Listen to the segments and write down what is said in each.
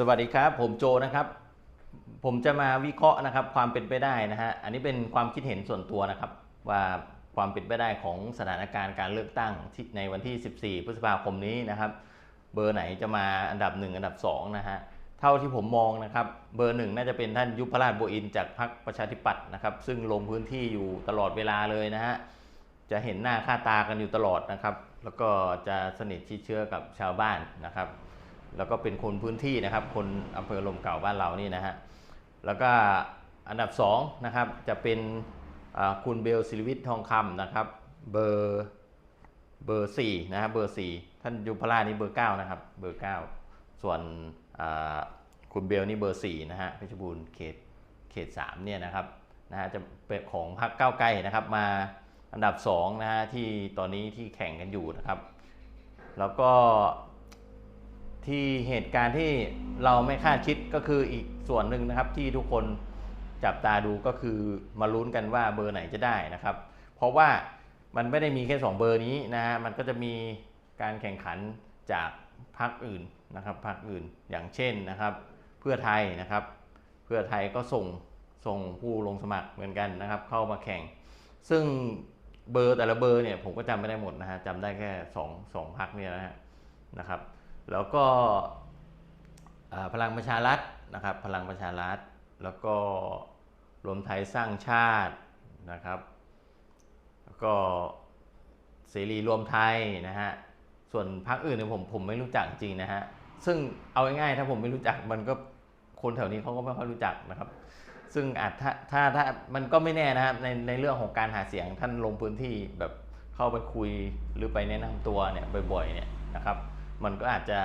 สวัสดีครับ ผมโจนะครับ ผมจะมาวิเคราะห์นะครับ ความเป็นไปได้นะฮะอันนี้เป็นความคิดเห็นส่วนตัวนะครับ ว่าความเป็นไปได้ของสถานการณ์การเลือกตั้งที่ในวันที่ 14 พฤษภาคมนี้นะครับ เบอร์ไหนจะมาอันดับ 1 อันดับ2นะฮะเท่าที่ผมมองนะครับ เบอร์หนึ่งน่าจะเป็นท่านยุพราชโบวอินจากพรรคประชาธิปัตย์นะครับ ซึ่งลงพื้นที่อยู่ตลอดเวลาเลยนะฮะจะเห็นหน้าค่าตากันอยู่ตลอดนะครับ แล้วก็จะสนิทชิดเชื้อกับชาวบ้านนะครับ แล้วก็เป็นคนพื้นที่นะครับ คนอำเภอลมเก่าบ้านเรานี่นะฮะแล้วก็อันดับ2นะครับจะเป็นคุณเบลศิริวิทย์ทองคำนะครับเบอร์เบอร์4นะครับเบอร์4ท่านยุพราชนี่เบอร์9นะครับเบอร์9ส่วนคุณเบลนี่เบอร์4นะฮะเพชรบูรณ์เขตเขต3เนี่ยนะครับนะฮะจะเป็นของพรรคก้าวไกลนะครับมาอันดับ2นะฮะที่ตอนนี้ที่แข่งกันอยู่นะครับ แล้วก็ ที่เหตุการณ์ที่เราไม่คาดคิดก็คืออีกส่วนหนึ่งนะครับที่ทุกคนจับตาดูก็คือมาลุ้นกันว่าเบอร์ไหนจะได้นะครับ เพราะว่ามันไม่ได้มีแค่ 2 เบอร์นี้นะฮะมันก็จะมีการแข่งขันจากพรรคอื่นนะครับพรรคอื่นอย่างเช่นนะครับ เพื่อไทยนะครับ เพื่อไทยก็ส่งส่งผู้ลงสมัครเหมือนกันนะครับ เข้ามาแข่ง ซึ่งเบอร์แต่ละเบอร์เนี่ยผมก็จำไม่ได้หมดนะฮะจำได้แค่2องสองพรรคเนี่ยนะฮะนะครับ แล้วก็พลังประชารัฐนะครับ พลังประชารัฐ แล้วก็รวมไทยสร้างชาตินะครับแล้วก็เสรีรวมไทยนะฮะ ส่วนพรรคอื่นเนี่ยผมผมไม่รู้จักจริงนะฮะ ซึ่งเอาง่ายๆถ้าผมไม่รู้จักมันก็คนแถวนี้เขาก็ไม่ค่อยรู้จักนะครับ ซึ่งอาจถ้าถ้าถ้ามันก็ไม่แน่นะครับในในเรื่องของการหาเสียงท่านลงพื้นที่แบบเข้าไปคุยหรือไปแนะนำตัวเนี่ยบ่อยๆเนี่ยนะครับ มันก็อาจจะ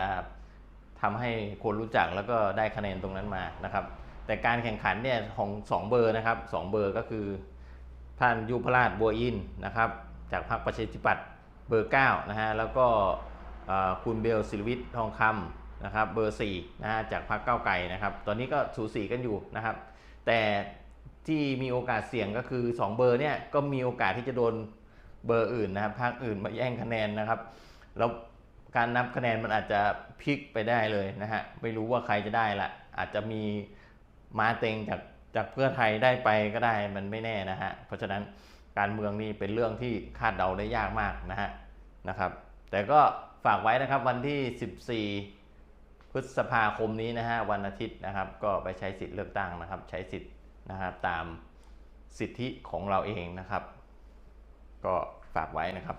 ทำให้คนรู้จักแล้วก็ได้คะแนนตรงนั้นมานะครับ แต่การแข่งขันเนี่ยของสองเบอร์นะครับสองเบอร์ก็คือท่านยุพราชบัวอินนะครับ จากพรรคประชาธิปัตย์เบอร์9นะฮะแล้วก็คุณเบลศิริวิทย์ทองคำนะครับ เบอร์4นะฮะจากพรรคก้าวไกลนะครับ ตอนนี้ก็สูสีกันอยู่นะครับ แต่ที่มีโอกาสเสี่ยงก็คือ 2 เบอร์เนี่ยก็มีโอกาสที่จะโดนเบอร์อื่นนะครับพรรคอื่นมาแย่งคะแนนนะครับแล้ว การนับคะแนนมันอาจจะพลิกไปได้เลยนะฮะไม่รู้ว่าใครจะได้ละอาจจะมีมาเต็งจากจากเพื่อไทยได้ไปก็ได้มันไม่แน่นะฮะเพราะฉะนั้นการเมืองนี่เป็นเรื่องที่คาดเดาได้ยากมากนะฮะนะครับ แต่ก็ฝากไว้นะครับวันที่ 14 พฤษภาคมนี้นะฮะวันอาทิตย์นะครับ ก็ไปใช้สิทธิ์เลือกตั้งนะครับ ใช้สิทธิ์นะครับตามสิทธิของเราเองนะครับ ก็ฝากไว้นะครับ